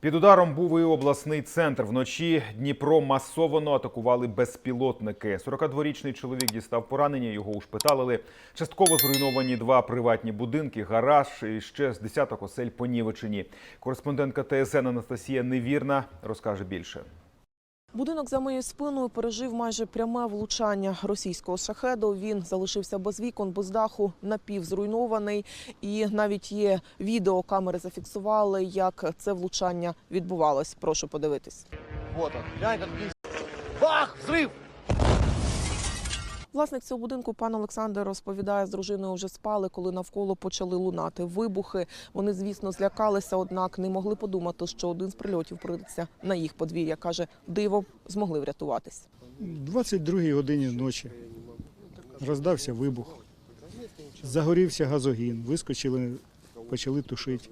Під ударом був і обласний центр. Вночі Дніпро масово атакували безпілотники. 42-річний чоловік дістав поранення, його ушпиталили. Частково зруйновані два приватні будинки, гараж і ще з десяток осель понівечені. Кореспондентка ТСН Анастасія Невірна розкаже більше. Будинок за моєю спиною пережив майже пряме влучання російського шахеду. Він залишився без вікон, без даху, напівзруйнований. І навіть є відео, камери зафіксували, як це влучання відбувалось. Прошу подивитись. Вот он. Бах! Взрыв! Власник цього будинку, пан Олександр, розповідає, з дружиною вже спали, коли навколо почали лунати вибухи. Вони, звісно, злякалися, однак не могли подумати, що один з прильотів прийдеться на їх подвір'я. Каже, дивом змогли врятуватись. 22 годині ночі роздався вибух, загорівся газогін, вискочили, почали тушити.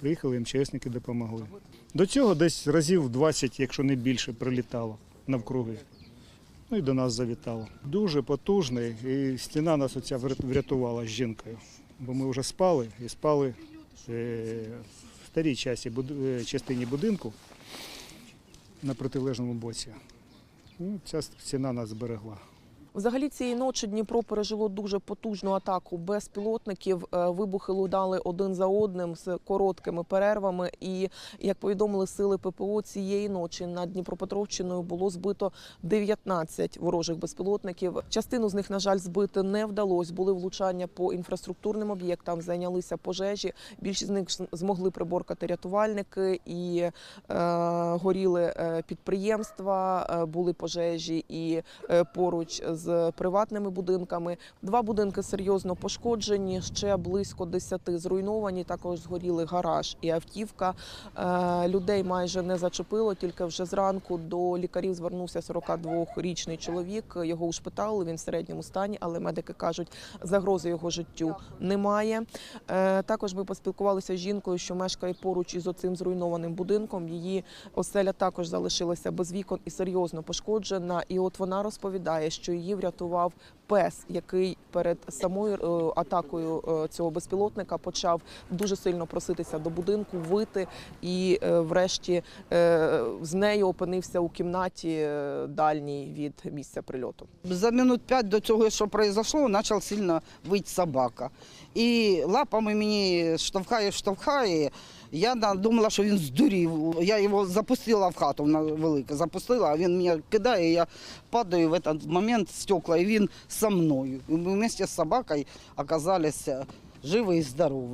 Приїхали МЧСники, допомогли. До цього десь разів 20, якщо не більше, прилітало навкруги. Ну і до нас завітало. Дуже потужний, і стіна нас оця врятувала з жінкою. Бо ми вже спали і спали е, в старій е, частині будинку на протилежному боці. Ну, ця стіна нас зберегла. Взагалі цієї ночі Дніпро пережило дуже потужну атаку безпілотників. Е, Вибухи лунали один за одним з короткими перервами. І як повідомили сили ППО, цієї ночі над Дніпропетровщиною було збито 19 ворожих безпілотників. Частину з них, на жаль, збити не вдалося. Були влучання по інфраструктурним об'єктам, зайнялися пожежі. Більшість з них змогли приборкати рятувальники і е, горіли е, підприємства, е, були пожежі і поруч з приватними будинками. Два будинки серйозно пошкоджені, ще близько 10 зруйновані. Також згоріли гараж і автівка. Е, Людей майже не зачепило. Тільки вже зранку до лікарів звернувся 42-річний чоловік. Його ушпиталили. Він в середньому стані, але медики кажуть, загрози його життю немає. Е, Також ми поспілкувалися з жінкою, що мешкає поруч із оцим зруйнованим будинком. Її оселя також залишилася без вікон і серйозно пошкоджена. І от вона розповідає, що її врятував пес, який перед самою е, атакою е, цього безпілотника почав дуже сильно проситися до будинку, вити, і е, врешті з нею опинився у кімнаті дальній від місця прильоту. За минут п'ять до цього, що произошло, почала сильно вити собака. І лапами мені штовхає, штовхає. Я думала, що він здурів. Я його запустила в хату на велике, запустила, а він мене кидає, я падаю в цей момент стекла, і він со мною. Ми вместе з собакою оказалися живі і здорові.